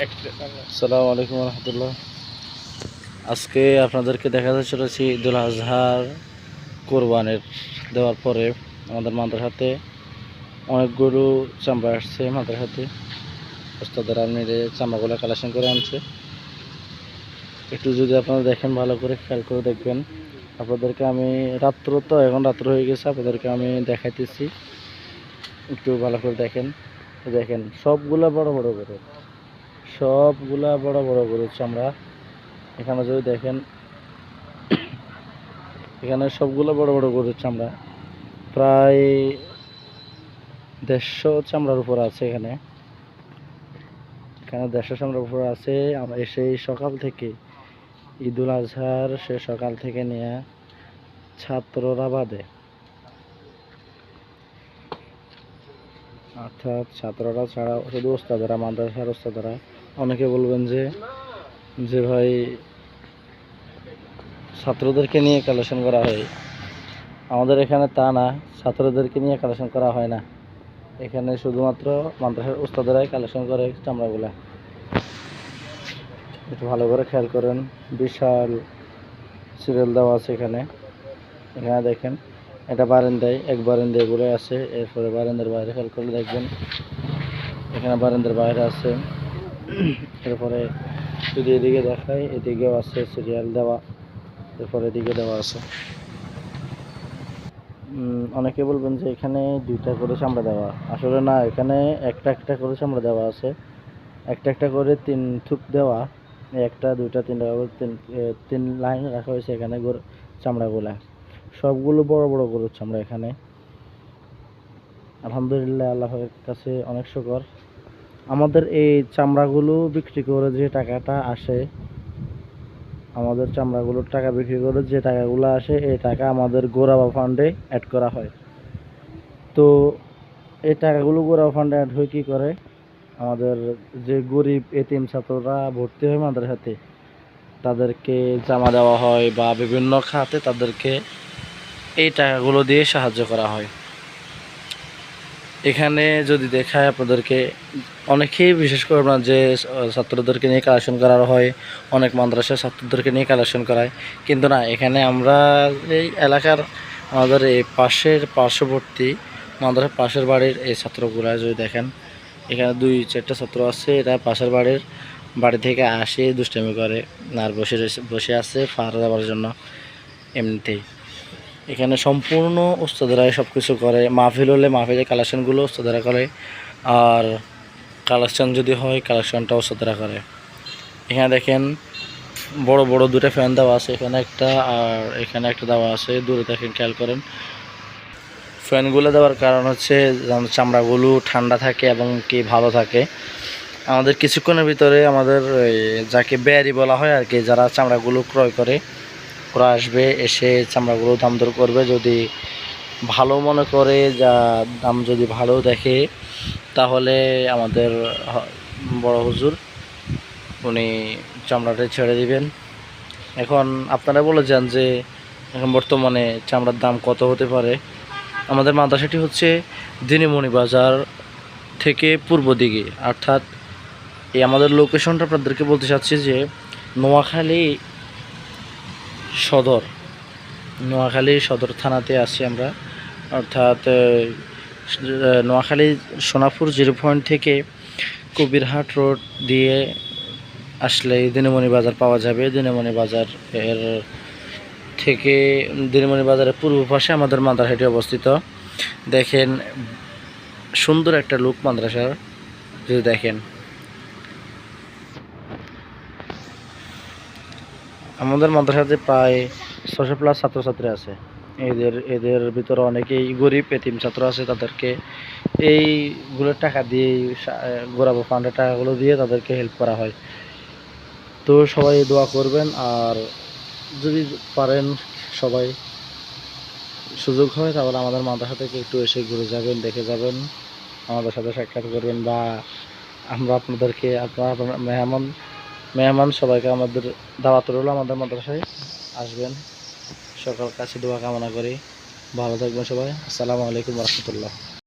আসসালামু আলাইকুম রহমতুল্লাহ। আজকে আপনাদেরকে দেখাতে চলেছি ঈদুল আজহার কোরবানের। দেওয়ার পরে আমাদের মাদ্রাসাতে অনেকগুলো চামড়া আসছে মাদ্রাসাতে ওস্তাদারা মিলে চামড়াগুলো কালেকশন করে আনছে। একটু যদি আপনারা দেখেন ভালো করে খেয়াল করে দেখবেন। আপনাদেরকে আমি রাত্র তো এখন রাত্র হয়ে গেছে, আপনাদেরকে আমি দেখাইতেছি। একটু ভালো করে দেখেন। দেখেন, সবগুলা বড় বড় করে। সবগুলা বড় বড় গরুর আমরা। এখানে যদি দেখেন, এখানে সবগুলো বড় বড় গরুর আমরা। প্রায় দেড়শো চামড়ার উপর আছে এখানে। এখানে দেড়শো চামড়ার উপর আছে। আমরা সেই সকাল থেকে, ঈদুল আজহার সে সকাল থেকে নিয়ে ছাত্ররা বাদে। অর্থাৎ ছাত্ররা ছাড়া, শুধু ওস্তাদারা, মাদ্রাসার ওস্তাদারা অনেকে বলবেন যে যে ভাই ছাত্রদেরকে নিয়ে কালেকশন করা হয়। আমাদের এখানে তা না, ছাত্রদেরকে নিয়ে কালেকশন করা হয় না। এখানে শুধুমাত্র মাদ্রাসার ওস্তাদেরাই কালেকশন করে চামড়াগুলো। একটু ভালো করে খেয়াল করেন, বিশাল সিরিয়াল দেওয়া আছে এখানে। এখানে দেখেন, এটা বারান্দায়, এক বারান্দায় ঘুরে আছে। এরপরে বারান্দার বাইরে খেয়াল করে দেখবেন, এখানে বারান্দার বাইরে আছে। এরপরে যদি এদিকে দেখাই এদিকেও আছে সিরিয়াল দেওয়া, এরপরে এদিকে দেওয়া আছে। অনেকে বলবেন যে এখানে দুইটা করে চামড়া দেওয়া। আসলে না, এখানে একটা একটা করে চামড়া দেওয়া আছে। একটা একটা করে তিন থুপ দেওয়া, একটা, দুইটা, তিনটা করে তিন তিন লাইন রাখা হয়েছে এখানে চামড়াগুলা। সবগুলো বড় বড় গরুর চামড়া এখানে। আলহামদুলিল্লাহ, আল্লাহর কাছে অনেক শুকর। আমাদের এই চামড়াগুলো বিক্রি করে যে টাকাটা আসে, আমাদের চামড়াগুলোর টাকা বিক্রি করে যে টাকাগুলো আসে, এই টাকা আমাদের গোরাবা ফান্ডে অ্যাড করা হয়। তো এই টাকাগুলো গোরাবা ফান্ডে অ্যাড হয়ে কী করে? আমাদের যে গরিব এতিম ছাত্ররা ভর্তি হয় আমাদের মাদ্রাসাতে তাদেরকে জামা দেওয়া হয় বা বিভিন্ন খাতে তাদেরকে এই টাকাগুলো দিয়ে সাহায্য করা হয়। এখানে যদি দেখায় আপনাদেরকে, অনেকেই বিশেষ করে আপনার যে ছাত্রদেরকে নিয়ে কালেকশন করা হয়, অনেক মাদ্রাসার ছাত্রদেরকে নিয়ে কালেকশন করায়। কিন্তু না, এখানে আমরা এই এলাকার আমাদের এই পাশের, পার্শ্ববর্তী মাদ্রাসার পাশের বাড়ির এই ছাত্রগুলা যদি দেখেন, এখানে দুই চারটা ছাত্র আছে, এরা পাশের বাড়ির বাড়ি থেকে আসে, দুষ্টামি করে, আর বসে বসে আছে ফার দেওয়ার জন্য, এমনিতেই। এখানে সম্পূর্ণ ওস্তাদারাই সব কিছু করে। মাহফিল হলে মাহফিলের কালেকশনগুলো ওস্তাদারা করে। আর কালেকশন যদি হয় কালেকশনটা ওস্তাদারা করে। এখানে দেখেন, বড় বড় দুটো ফ্যান দেওয়া আছে এখানে একটা, আর এখানে একটা দেওয়া আছে। দূরে দেখেন, খেয়াল করেন। ফ্যানগুলো দেওয়ার কারণ হচ্ছে চামড়াগুলো ঠান্ডা থাকে এবং কি ভালো থাকে। আমাদের কিছুক্ষণের ভিতরে আমাদের যাকে বেয়ারি বলা হয় আর কি, যারা চামড়াগুলো ক্রয় করে ওরা আসবে, এসে চামড়াগুলো দাম দর করবে। যদি ভালো মনে করে, যা দাম যদি ভালো দেখে, তাহলে আমাদের বড় হুজুর, উনি চামড়াটা ছেড়ে দিবেন। এখন আপনারা বলে যান যে, এখন বর্তমানে চামড়ার দাম কত হতে পারে? আমাদের মাদ্রাসাটি হচ্ছে দিনিমণি বাজার থেকে পূর্ব দিকে। অর্থাৎ এই আমাদের লোকেশনটা আপনাদেরকে বলতে চাচ্ছি যে, নোয়াখালী সদর, নোয়াখালী সদর থানাতে আছি আমরা। অর্থাৎ নোয়াখালী সোনাপুর জিরো পয়েন্ট থেকে কবিরহাট রোড দিয়ে আসলে দিনমণি বাজার পাওয়া যাবে। দিনমণি বাজার এর থেকে, দিনমণি বাজারের পূর্ব পাশে আমাদের মাদ্রাসাটি অবস্থিত। দেখেন, সুন্দর একটা লুক মাদ্রাসার, যদি দেখেন। আমাদের মাদ্রাসাতে প্রায় ছশো প্লাস ছাত্রছাত্রী আছে। এদের এদের ভিতরে অনেকেই গরিব, এতিম ছাত্র আছে তাদেরকে এইগুলোর টাকা দিয়ে গোড়াবো ফান্ডের টাকাগুলো দিয়ে তাদেরকে হেল্প করা হয়। তো সবাই দোয়া করবেন আর যদি পারেন সবাই সুযোগ হয় তাহলে আমাদের মাদ্রাসা থেকে একটু এসে ঘুরে যাবেন, দেখে যাবেন, আমাদের সাথে সাক্ষাৎ করবেন বা আমরা আপনাদেরকে, আপনারা, আপনার মেহমান মেহমান, সবাইকে আমাদের দাওয়াত রইল আমাদের মাদ্রাসায়। আসবেন, সকাল কাছে দোয়া কামনা করি। ভালো থাকবেন সবাই। আসসালামু আলাইকুম রহমতুল্লাহ।